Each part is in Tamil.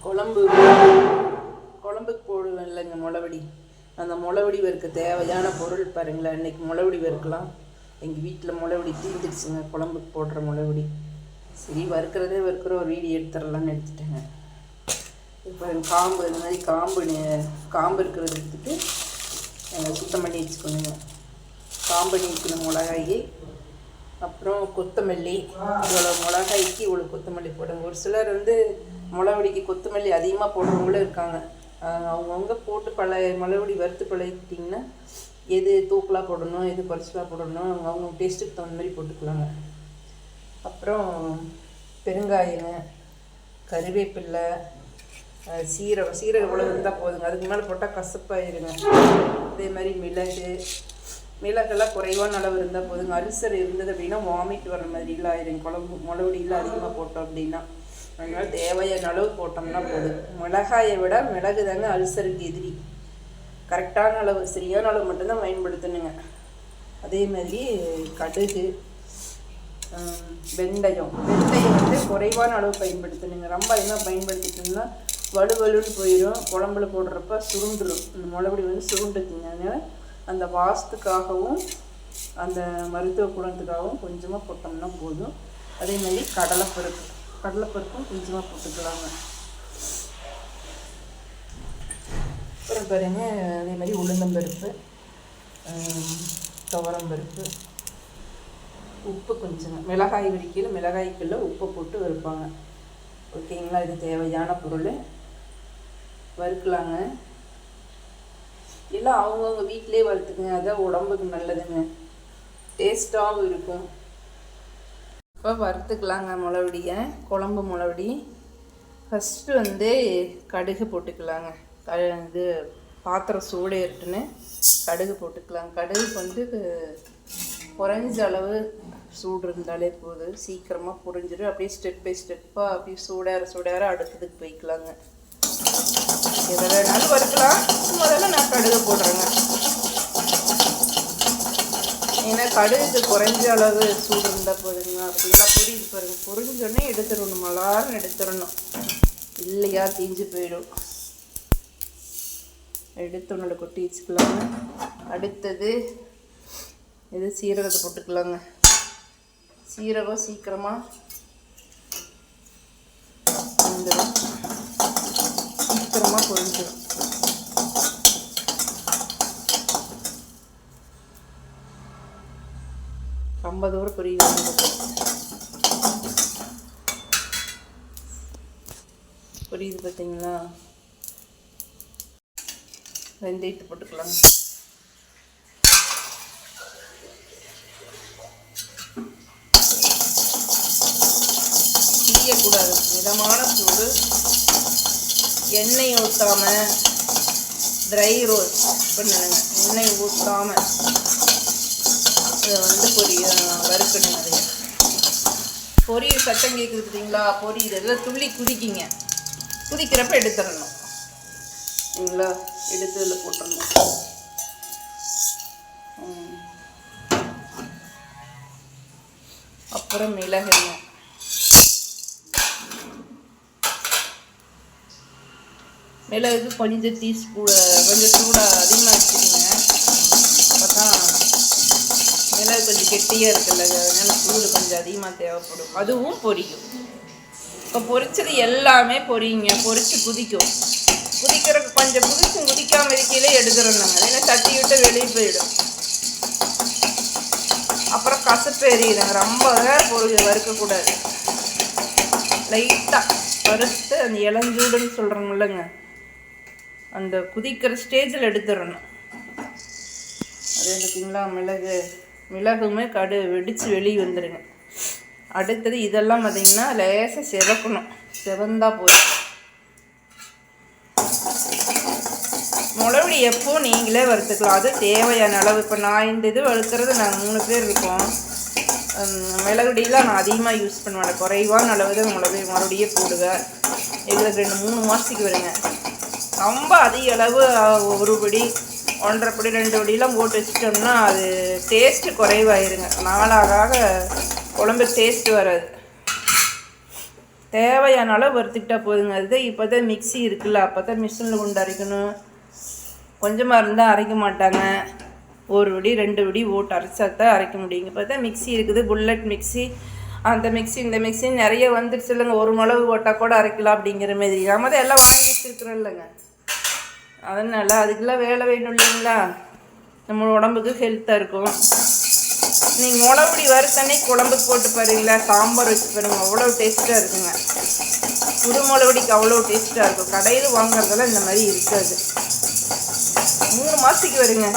குழம்பு. குழம்புக்கு போடுவேன் இல்லைங்க முளவடி. அந்த முளவடி வறுக்க தேவையான பொருள் பாருங்களேன் இன்னைக்கு முளவடி வறுக்கலாம். எங்கள் வீட்டில் முளவடி தீர்ந்துடுச்சுங்க குழம்புக்கு போடுற முளவடி. சரி வறுக்கிறதே வறுக்கிற ஒரு வீடியோ எடுத்துடலான்னு எடுத்துட்டேங்க. இப்போ காம்பு இந்த மாதிரி காம்பு காம்பு இருக்கிறத எடுத்துட்டு அஹ், சுத்தம் பண்ணி வச்சுக்கணுங்க. காம்பு நீக்கணும் மிளகாய் அப்புறம் கொத்தமல்லி. இவ்வளோ மிளகாய்க்கு இவ்வளோ கொத்தமல்லி போடுங்க. ஒரு சிலர் வந்து மிளவடிக்கு கொத்தமல்லி அதிகமாக போடுறவங்களும் இருக்காங்க. அவங்கவுங்க போட்டு பழைய மிளவடி வறுத்து பழகிட்டிங்கன்னா எது தூக்கலாக போடணும் எது குறைச்சலாக போடணும் அவங்க அவங்க டேஸ்ட்டுக்கு தகுந்த மாதிரி போட்டுக்கலாங்க. அப்புறம் பெருங்காயங்க கருவேப்பில்லை அஹ் சீரகம் சீரகம் இவ்வளோ இருந்தால் போதுங்க. அதுக்கு மேலே போட்டால் கசப்பாயிருங்க. அதே மாதிரி மிளகு மிளகெல்லாம் குறைவான அளவு இருந்தால் போதுங்க. அல்சர் இருந்தது அப்படின்னா வாமிட் வர மாதிரிலாம் ஆயிருங்க குழம்பு மிளகுடிலாம் அதிகமாக போட்டோம் அப்படின்னா. அதனால் தேவையான அளவு போட்டோம்னா போதும். மிளகாயை விட மிளகு தாங்க அல்சருக்கு எதிரி. கரெக்டான அளவு சரியான அளவு மட்டும்தான் பயன்படுத்தணுங்க. அதே மாதிரி கடுகு வெந்தயம். வெந்தயம் வந்து குறைவான அளவு பயன்படுத்தணுங்க. ரொம்ப அதிகமாக பயன்படுத்திட்டோம்னா வலுவலுன்னு போயிடும் குழம்புல போடுறப்ப சுருண்டுடும் இந்த மிளகுடி வந்து சுருண்டுக்குங்க அதனால் அந்த வாசத்துக்காகவும் அந்த மருத்துவ குணத்துக்காகவும் கொஞ்சமாக போட்டோம்னா போதும். அதே மாதிரி கடலைப்பருப்பு. கடலைப்பருப்பும் கொஞ்சமாக போட்டுக்கலாங்க. அப்புறம் பாருங்க அதே மாதிரி உளுந்தம்பருப்பு துவரம் துவரம்பருப்பு உப்பு கொஞ்சங்க மிளகாய் வெடிக்கையில் மிளகாய்க்குள்ள உப்பு போட்டு வறுப்பாங்க. ஓகேங்களா? இது தேவையான பொருள். வறுக்கலாங்க. எல்லாம் அவங்கவுங்க வீட்டிலே வறுத்துக்குங்க. அதான் உடம்புக்கு நல்லதுங்க. டேஸ்ட்டாகவும் இருக்கும். இப்போ வறுத்துக்கலாங்க முளவடியை குழம்பு முளவடி. ஃபஸ்ட்டு வந்து கடுகு போட்டுக்கலாங்க. க இது பாத்திரம் சூடு ஏற்றுன்னு கடுகு போட்டுக்கலாம். கடுகு வந்து குறைஞ்ச அளவு சூடு இருந்தாலே போதும். சீக்கிரமாக புரிஞ்சிடும் அப்படியே ஸ்டெப் பை ஸ்டெப்பாக அப்படியே சூடார சூடார அடுத்ததுக்கு போய்க்கலாங்க. எதை வேணாலும் வறுக்கலாம். முதல்ல நான் கடுகு போடுறேங்க. ஏன்னா கடுகு குறைஞ்ச அளவு சூடு இருந்தால் போதுங்க. அப்படின்னா புரியுது பாருங்க. புரிஞ்சோடனே எடுத்துடணும். மலாரம் எடுத்துடணும். இல்லையா தீஞ்சு போயிடும். எடுத்து ஒன்றில் கொட்டி வச்சுக்கலாங்க. அடுத்தது இது சீரகத்தை போட்டுக்கலாங்க. சீரகம் சீக்கிரமாக வந்துடும். சீக்கிரமாக பொறிஞ்சிடும் ரொம்ப தூரம் பொரிய புரியுது பார்த்தீங்களா? வெந்தயத்தை போட்டுக்கலாம். தீயக்கூடாது மிதமான சூடு. எண்ணெய் ஊற்றாமல் ட்ரை ரோஸ் பண்ணுங்க எண்ணெய் ஊற்றாமல் இதை வந்து பொரிய வறுக்கணும் நிறைய பொரிய சட்டம் கேட்குது பார்த்தீங்களா பொரி இதெல்லாம் துள்ளி குதிக்கிங்க. குதிக்கிறப்ப எடுத்துடணும். சரிங்களா? எடுத்து இதில் போட்டுடணும். அப்புறம் மிளகுங்க மிளகு கொஞ்சம் டீஸ்பூ கொஞ்சம் சூடாக அதிகமாக வச்சுக்கோங்க. ஏன்னா கொஞ்சம் கெட்டியாக இருக்குல்ல அதனால் சூடு கொஞ்சம் அதிகமாக தேவைப்படும். அதுவும் பொரியும். இப்போ பொரிச்சது எல்லாமே பொரியுங்க பொரிச்சு குதிக்கும். குதிக்கிறதுக்கு கொஞ்சம் குதிச்சும் குதிக்காம இருக்கையிலே எடுத்துடணுங்க ஏன்னா தட்டி விட்டு வெளியே போயிடும். அப்புறம் கசப்பு எரியுதுங்க. ரொம்ப பொரி வறுக்கக்கூடாது. லைட்டாக வறுத்து அந்த இளஞ்சூடுன்னு சொல்கிறோம்லங்க அந்த குதிக்கிற ஸ்டேஜில் எடுத்துடணும். அது பார்த்தீங்களா மிளகு மிளகுமே கடு வெடித்து வெளியே வந்துடுங்க அடுத்தது இதெல்லாம் பார்த்தீங்கன்னா லேசாக செவக்கணும். செவந்தா போதும். முளவடி எப்போ நீங்களே வறுத்துக்கலாம். அது தேவையான அளவு. இப்போ நான் இந்த இது வறுக்கிறது நாங்கள் மூணு பேர் இருக்கோம். மிளகுடியெலாம் நான் அதிகமாக யூஸ் பண்ண மாட்டேன் குறைவான அளவு தான் மிளகு மறுபடியே போடுவேன். எங்களுக்கு ரெண்டு மூணு மாதத்துக்கு வருங்க. ரொம்ப அதிக அளவு ஒரு படி ஒன்றரை படி ரெண்டு படியெலாம் போட்டு வச்சிட்டோம்னா அது டேஸ்ட்டு குறைவாயிருங்க. நாளாக ஆக குழம்பு டேஸ்ட்டு வராது. தேவையான அளவு வறுத்துக்கிட்டா போதுங்க. அதுதான் இப்போ தான் மிக்ஸி இருக்குல்ல அப்போ தான் மிஷினில் கொண்டு அரைக்கணும். கொஞ்சமாக இருந்தால் அரைக்க மாட்டாங்க. ஒரு விடி ரெண்டு விடி ஓட்டு அரைச்சா தான் அரைக்க முடியுங்க. இப்போ தான் மிக்ஸி இருக்குது புல்லட் மிக்ஸி அந்த மிக்ஸி இந்த மிக்ஸி நிறைய வந்துருச்சு இல்லைங்க. ஒரு மிளகு போட்டால் கூட அரைக்கலாம் அப்படிங்கிற மாதிரி. நாம தான் எல்லாம் வாங்கி வச்சுருக்குறோம் இல்லைங்க. அதனால் அதுக்கெல்லாம் வேலை வேணும் இல்லைங்களா? நம்ம உடம்புக்கு ஹெல்த்தாக இருக்கும். நீங்கள் மிளகுடி வறுத்தனே குழம்புக்கு போட்டு பாருங்களா சாம்பார் வச்சு பாருங்கள் அவ்வளோ டேஸ்ட்டாக இருக்குங்க. புது மிளகுடிக்கு அவ்வளோ டேஸ்ட்டாக இருக்கும். கடையில் வாங்குறதெல்லாம் இந்த மாதிரி இருக்காது. மூணு மாதத்துக்கு வருங்க.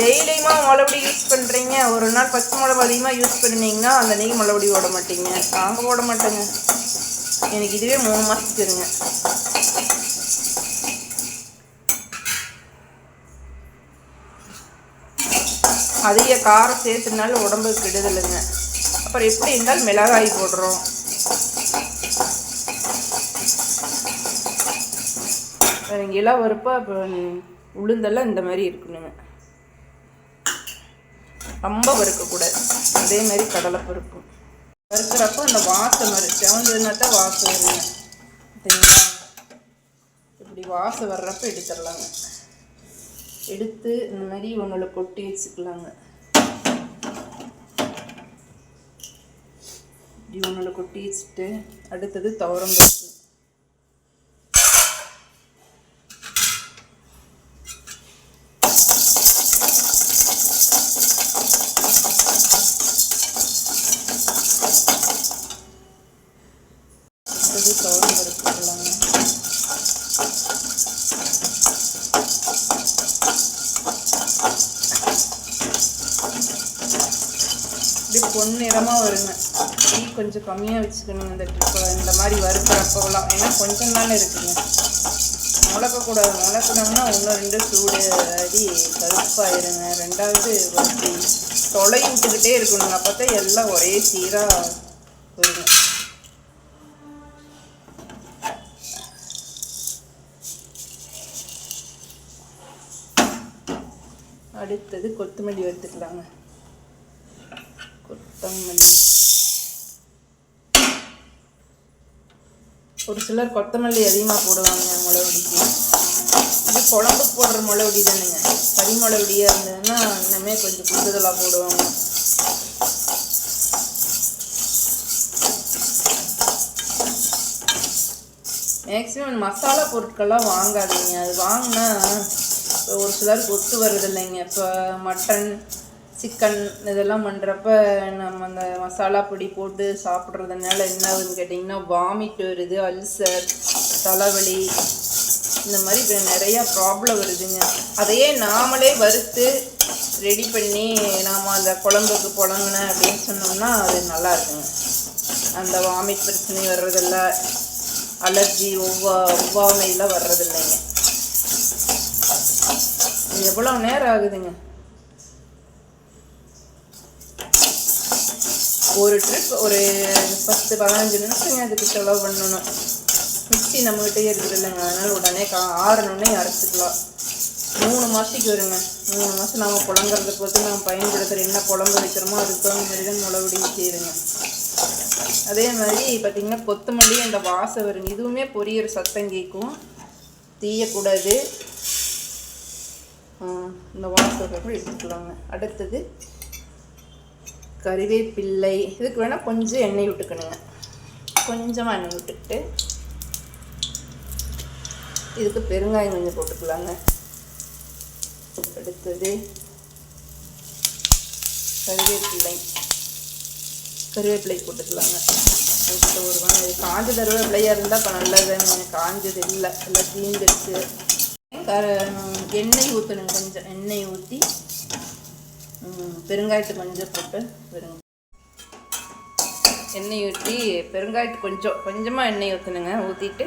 டெய்லியுமா மிளகுடி யூஸ் பண்ணுறீங்க ஒரு நாள் பச்சை மிளகு அதிகமாக யூஸ் பண்ணினீங்கன்னா அந்த நெய் மிளகுடி ஓட மாட்டீங்க. நாங்கள் ஓட மாட்டேங்க. எனக்கு இதுவே மூணு மாதத்துக்கு இருங்க அதிக காரம் சேர்த்துனாலும் உடம்புக்கு கெடுதலுங்க. அப்புறம் எப்படி இருந்தாலும் மிளகாய் போடுறோம். இளம் வறுப்பா உளுந்தெல்லாம் இந்த மாதிரி இருக்கணுங்க. ரொம்ப வறுக்கக்கூடாது. அதே மாதிரி கடலைப்பருப்பு. வறுக்கிறப்போ அந்த வாசம் வரும் செவந்ததுன்னா தான் வாசம் வருங்க. சரிங்களா? இப்படி வாசம் வர்றப்ப எடுத்துடலாங்க. எடுத்து இந்த மாதிரி ஒன்றில் கொட்டி வச்சுக்கலாங்க. இப்படி ஒன்றில் கொட்டி வச்சுட்டு அடுத்தது துவரம் பருப்பு அடுத்தது துவரம் பருப்பு போடலாங்க இப்படி பொன்னிறமாக வருங்க. டீ கொஞ்சம் கம்மியாக வச்சுக்கணும் இந்த ட்ரிப்பை இந்த மாதிரி வறுக்கிறப்பெல்லாம் ஏன்னா கொஞ்சம் தானே இருக்குங்க. முளக்கக்கூடாது. முளக்கணும்னா ஒன்று ரெண்டு சூடு அடி கருப்பாயிருங்க. ரெண்டாவது வறுத்து தொலை விட்டுக்கிட்டே இருக்கணுங்க. அப்போ தான் எல்லாம் ஒரே சீராக வருங்க. அடுத்தது கொத்தமல்லி வறுத்துக்கலாங்க. கொத்தமல்லி ஒரு சிலர் கொத்தமல்லி அதிகமாக போடுவாங்க மிளகுடிக்கு இது குழம்புக்கு போடுற மிளகுடி தானுங்க. கறி மிளகுடியாக இருந்ததுன்னா இன்னுமே கொஞ்சம் கூடுதலாக போடுவாங்க. மேக்ஸிமம் மசாலா பொருட்கள்லாம் வாங்காதீங்க. அது வாங்கினா ஒரு சிலருக்கு ஒத்து வருது இல்லைங்க இப்போ மட்டன் சிக்கன் இதெல்லாம் பண்ணுறப்ப நம்ம அந்த மசாலா பொடி போட்டு சாப்பிட்றதுனால என்ன ஆகுதுன்னு கேட்டிங்கன்னா வாமிட் வருது அல்சர் தலைவலி இந்த மாதிரி நிறையா ப்ராப்ளம் வருதுங்க. அதையே நாமளே வறுத்து ரெடி பண்ணி நாம் அந்த குழம்புக்கு புழங்குனேன் அப்படின்னு சொன்னோம்னா அது நல்லா இருக்குங்க. அந்த வாமிட் பிரச்சனை வர்றதில்ல. அலர்ஜி ஒவ்வா ஒவ்வாமையில் வர்றதில்லைங்க. எவ்வளோ நேரம் ஆகுதுங்க? ஒரு ட்ரிப் ஒரு பத்து பதினஞ்சு நிமிஷங்க அதுக்கு செலவு பண்ணணும். மிக்சி நம்மகிட்டயே இருக்குது இல்லைங்க. அதனால் உடனே கா ஆறணுன்னே அரைச்சிக்கலாம். மூணு மாதத்துக்கு வருங்க. மூணு மாதம் நம்ம புழங்குறத பொறுத்து நம்ம பயன்படுத்துகிற என்ன குழம்பு வைக்கிறோமோ அதுக்கு தகுந்த மாதிரி தான் மிளகுடி செய்யுதுங்க அதே மாதிரி பார்த்திங்கன்னா கொத்தமல்லி அந்த வாசம் வருங்க. இதுவுமே பொரியிற சத்தம் கேட்கும். தீயக்கூடாது இந்த வாசம் எடுத்துக்கலாங்க. அடுத்தது கறிவேப்பிள்ளை. இதுக்கு வேணால் கொஞ்சம் எண்ணெய் விட்டுக்கணுங்க. கொஞ்சமாக எண்ணெய் விட்டுக்கிட்டு இதுக்கு பெருங்காயம் கொஞ்சம் போட்டுக்கலாங்க. அடுத்தது கருவேப்பிள்ளை கருவேப்பிள்ளை போட்டுக்கலாங்க. போட்டு ஒரு வாரம் இது காஞ்ச கருவேப்பிள்ளையாக இருந்தால் இப்போ நல்லதுங்க காஞ்சது இல்லை. எல்லாம் தீந்துடுச்சு கர எண்ணெய் ஊற்றணுங்க கொஞ்சம். எண்ணெய் ஊற்றி பெருங்காயத்தை கொஞ்சம் போட்டு வெறுங்க எண்ணெய் ஊற்றி பெருங்காயத்து கொஞ்சம் கொஞ்சமாக எண்ணெய் ஊற்றணுங்க ஊற்றிட்டு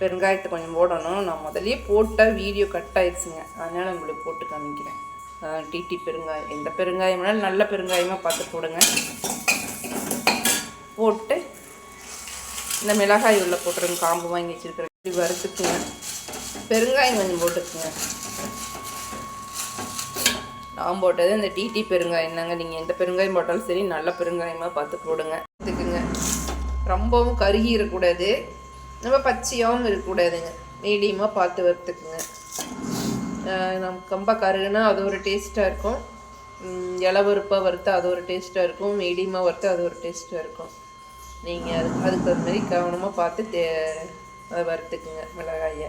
பெருங்காயத்தை கொஞ்சம் போடணும். நான் முதலே போட்டால் வீடியோ கட் ஆயிடுச்சுங்க. அதனால் உங்களுக்கு போட்டு காமிக்கிறேன். டிடி பெருங்காயம். எந்த பெருங்காயம் வேணாலும் நல்ல பெருங்காயமாக பார்த்து போடுங்க. போட்டு இந்த மிளகாய் உள்ளே போட்டுருங்க. காம்பு வாங்கி வச்சுருக்கிறேன் இப்படி வறுத்துக்குங்க. பெருங்காயம் கொஞ்சம் போட்டுக்குங்க. நான் போட்டது இந்த டிடி பெருங்காயம். தாங்க நீங்கள் எந்த பெருங்காயம் போட்டாலும் சரி நல்ல பெருங்காயமாக பார்த்து போடுங்க. இதுக்குங்க. ரொம்பவும் கருகி இருக்கக்கூடாது. ரொம்ப பச்சையாகவும் இருக்கக்கூடாதுங்க. மீடியமாக பார்த்து வறுத்துக்குங்க. நம் ரொம்ப கருகுனா அது ஒரு டேஸ்ட்டாக இருக்கும். இளவருப்பாக வறுத்து அது ஒரு டேஸ்ட்டாக இருக்கும். மீடியமாக வறுத்து அது ஒரு டேஸ்ட்டாக இருக்கும். நீங்கள் அது அதுக்கு தகுந்த மாதிரி கவனமாக பார்த்து தே அதை வறுத்துக்குங்க மிளகாயை.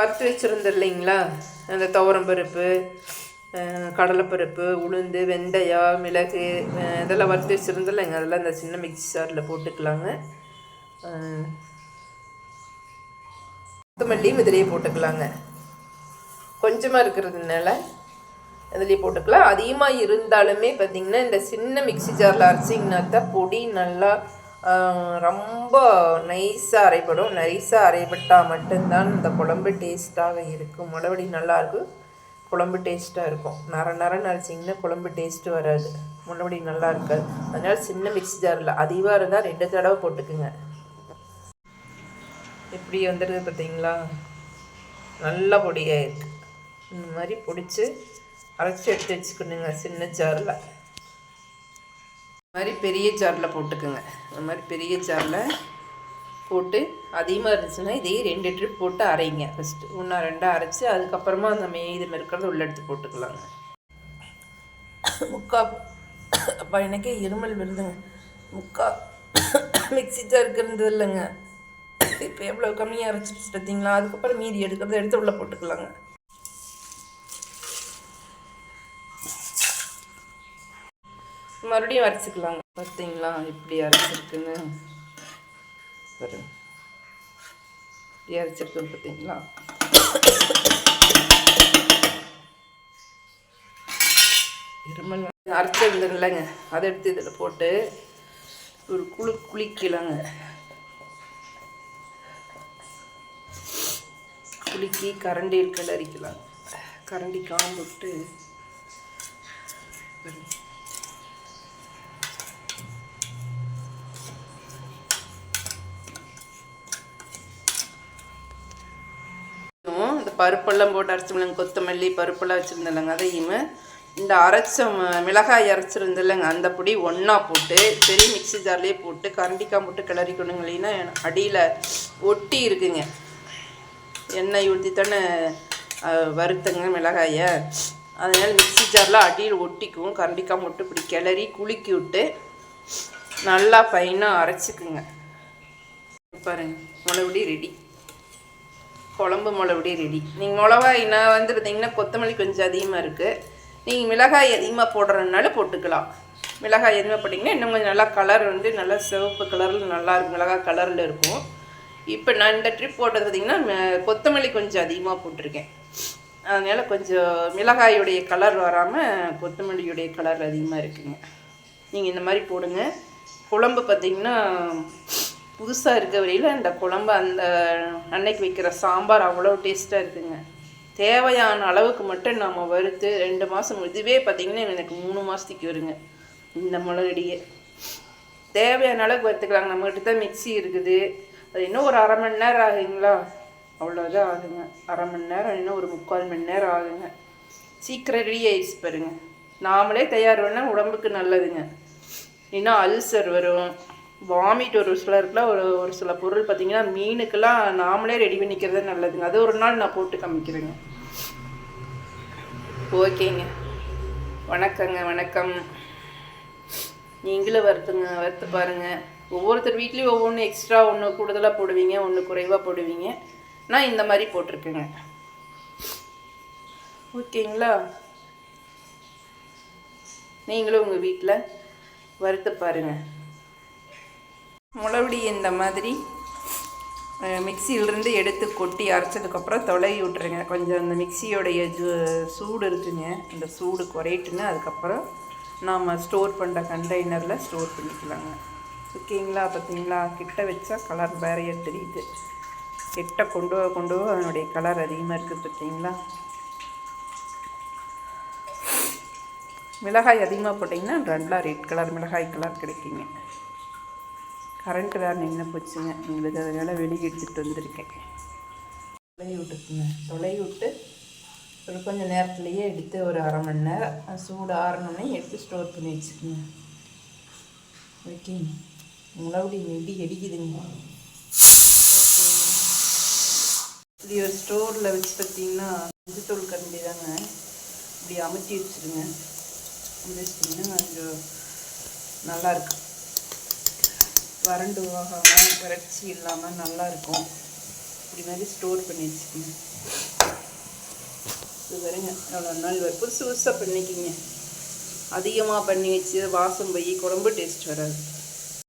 வறுத்து வச்சுருந்தோம் இல்லைங்களா? அந்த துவரம் பருப்பு கடலைப்பருப்பு உளுந்து வெந்தயம் மிளகு இதெல்லாம் வறுத்து வச்சுருந்தோம்லைங்க அதெல்லாம் இந்த சின்ன மிக்ஸி சாரில் போட்டுக்கலாங்க. கொத்தமல்லியும் இதிலேயே போட்டுக்கலாங்க. கொஞ்சமாக இருக்கிறதுனால இதுலேயே போட்டுக்கலாம். அதிகமாக இருந்தாலுமே பார்த்தீங்கன்னா இந்த சின்ன மிக்ஸி ஜாரில் அரைச்சிங்கன்னா தான் பொடி நல்லா ரொம்ப நைஸாக அரைப்படும். நைஸாக அரைப்பட்டால் மட்டும்தான் இந்த குழம்பு டேஸ்ட்டாக இருக்கும். முளவடி நல்லாயிருக்கும் குழம்பு டேஸ்ட்டாக இருக்கும். நர நரன்னு அரைச்சிங்கன்னா குழம்பு டேஸ்ட்டு வராது. முளவடி நல்லா இருக்காது. அதனால் சின்ன மிக்ஸி ஜாரில் அதிகமாக இருந்தால் ரெண்டு தடவை போட்டுக்குங்க. எப்படி வந்துடுது பார்த்தீங்களா நல்ல பொடியாக இருக்குது இந்த மாதிரி பொடிச்சு அரைச்சி எடுத்து வச்சுக்கணுங்க சின்ன ஜாரில் மாதிரி பெரிய ஜாரில் போட்டுக்கோங்க. இந்த மாதிரி பெரிய ஜாரில் போட்டு அதிகமாக இருந்துச்சுன்னா இதையே ரெண்டு ட்ரிப் போட்டு அரைங்க. ஃபஸ்ட்டு ஒன்றா ரெண்டாக அரைச்சி அதுக்கப்புறமா அந்த மீதம் இருக்கிறத உள்ள எடுத்து போட்டுக்கலாங்க. முக்கா அப்பா எனக்கே இருமல் விருதுங்க. முக்கா மிக்ஸி ஜாருக்கு இருந்தது இல்லைங்க. இப்போ எவ்வளோ கம்மியாக அரைச்சிட்டு பார்த்தீங்களா அதுக்கப்புறம் மீதி எடுக்கிறத எடுத்து உள்ளே போட்டுக்கலாங்க. மறுபடியும் அரைச்சிக்கலாங்க பார்த்தீங்களா? இப்படி அரைச்சிருக்குன்னு. பாருங்க எப்படி அரைச்சிருக்குன்னு பார்த்தீங்களா? இருமல் அரைச்சிருந்துங்களேங்க அதை எடுத்து இதில் போட்டு ஒரு குளு குளிக்கலாங்க. குலுக்கி கரண்டியில் கிளறிக்கலாம். கரண்டி காம்பிட்டு விட்டு இந்த பருப்பெல்லாம் போட்டு அரைச்சோம்லங்க கொத்தமல்லி பருப்பெல்லாம் வச்சுருந்தேன்லங்க அதையுமே இந்த அரைச்ச மிளகாய் அரைச்சிருந்தில்லங்க அந்த பொடி ஒன்றா போட்டு பெரிய மிக்ஸி ஜார்லேயே போட்டு கரண்டிக்காய் போட்டு கிளறிக்கணுங்க. இல்லைன்னா அடியில் ஒட்டி இருக்குங்க. எண்ணெய் ஊற்றி தானே வறுத்துங்க வறுத்தங்க மிளகாயை. அதனால் மிக்ஸி ஜாரில் அடியில் ஒட்டிக்கும் கரண்டிக்காய் போட்டு இப்படி கிளறி குலுக்கி விட்டு நல்லா ஃபைனாக அரைச்சிக்குங்க. பாருங்கள் முளைவிடி ரெடி குழம்பு மிளகுடி ரெடி நீங்கள் மிளகாய் என்ன வந்துருந்தீங்கன்னா கொத்தமல்லி கொஞ்சம் அதிகமாக இருக்குது நீங்கள் மிளகாய் அதிகமாக போடுறதுனால போட்டுக்கலாம். மிளகாய் அதிகமாக போட்டிங்கன்னா இன்னும் கொஞ்சம் நல்லா கலர் வந்து நல்லா சிவப்பு கலரில் நல்லா இருக்கும். மிளகாய் கலரில் இருக்கும். இப்போ நான் இந்த ட்ரிப் போட்டது பார்த்திங்கன்னா ம- கொத்தமல்லி கொஞ்சம் அதிகமாக போட்டிருக்கேன். அதனால் கொஞ்சம் மிளகாயுடைய கலர் வராமல் கொத்தமல்லியுடைய கலர் அதிகமாக இருக்குங்க. நீங்கள் இந்த மாதிரி போடுங்க. குழம்பு பார்த்தீங்கன்னா புதுசாக இருக்க வரையில் அந்த குழம்பு அந்த அன்னைக்கு வைக்கிற சாம்பார் அவ்வளோ டேஸ்ட்டாக இருக்குங்க. தேவையான அளவுக்கு மட்டும் நாம் வறுத்து ரெண்டு மாதம் இதுவே பார்த்திங்கன்னா எனக்கு மூணு மாதத்துக்கு வருங்க இந்த மிளகடியே. தேவையான அளவுக்கு வறுத்துக்கலாங்க. நம்மகிட்ட தான் மிக்ஸி இருக்குது. அது இன்னும் ஒரு அரை மணி நேரம் ஆகுங்களா? அவ்வளோதான் ஆகுங்க. அரை மணி நேரம் இன்னும் ஒரு முக்கால் மணி நேரம் ஆகுங்க. சீக்கிரம் ரெடி ஆயிடுச்சு பாருங்க. நாமளே தயார் பண்ணால் உடம்புக்கு நல்லதுங்க. இன்னும் அல்சர் வரும். வாமிட் ஒரு சிலருக்குலாம் ஒரு ஒரு சில பொருள் பார்த்தீங்கன்னா மீனுக்கெல்லாம் நாமளே ரெடி பண்ணிக்கிறது நல்லதுங்க. அது ஒரு நாள் நான் போட்டு காமிக்கிறேங்க. ஓகேங்க. வணக்கங்க வணக்கம். நீங்களும் வறுத்துங்க வறுத்து பாருங்கள் ஒவ்வொருத்தர் வீட்லேயும் ஒவ்வொன்று எக்ஸ்ட்ரா ஒன்று கூடுதலாக போடுவீங்க ஒன்று குறைவாக போடுவீங்க. நான் இந்த மாதிரி போட்டிருக்கேங்க. ஓகேங்களா? நீங்களும் உங்கள் வீட்டில் வறுத்து பாருங்கள் முளவுடி இந்த மாதிரி மிக்சியிலிருந்து எடுத்து கொட்டி அரைச்சதுக்கப்புறம் தொலை விட்ருங்க கொஞ்சம் அந்த மிக்சியோடைய ஜூ சூடு இருக்குங்க. அந்த சூடு குறையிட்டுன்னு அதுக்கப்புறம் நாம் ஸ்டோர் பண்ணுற கண்டெய்னரில் ஸ்டோர் பண்ணிக்கலாங்க. ஓகேங்களா பார்த்தீங்களா கிட்ட வச்சா கலர் வேறையே தெரியுது. கிட்ட கொண்டு போக கொண்டு போக அதனுடைய கலர் அதிகமாக இருக்குது பார்த்தீங்களா மிளகாய் அதிகமாக போட்டிங்கன்னா நல்லா ரெட் கலர் மிளகாய் கலர் கிடைக்குங்க. கரண்ட் வேறு நின்று போச்சுங்க. எங்களுக்கு அதனால் வெளியே எடுத்துகிட்டு வந்திருக்கேன். தொலை விட்டுக்குங்க. தொலை விட்டு ஒரு கொஞ்சம் நேரத்துலையே எடுத்து ஒரு அரை மணி நேரம் சூடு ஆறணுன்னே எடுத்து ஸ்டோர் பண்ணி வச்சுக்கோங்க. ஓகே முளவுடி நெடி அடிக்குதுங்க இப்படி ஒரு ஸ்டோரில் வச்சு பார்த்தீங்கன்னா மஞ்சத்தூள் கரண்டி தாங்க இப்படி அமுத்தி வச்சுருங்க. அமுத்தி வச்சிட்டிங்கன்னா கொஞ்சம் நல்லாயிருக்கும் வறண்டு போகாமல் வறட்சி இல்லாமல் நல்லாயிருக்கும் இப்படி மாதிரி ஸ்டோர் பண்ணி வச்சுக்கோங்க. இது வருங்க எவ்வளோ நாள் வரும் புதுசு புதுசாக பண்ணிக்கிங்க. அதிகமாக பண்ணி வச்சு வாசம் போய் குழம்பு டேஸ்ட் வராது.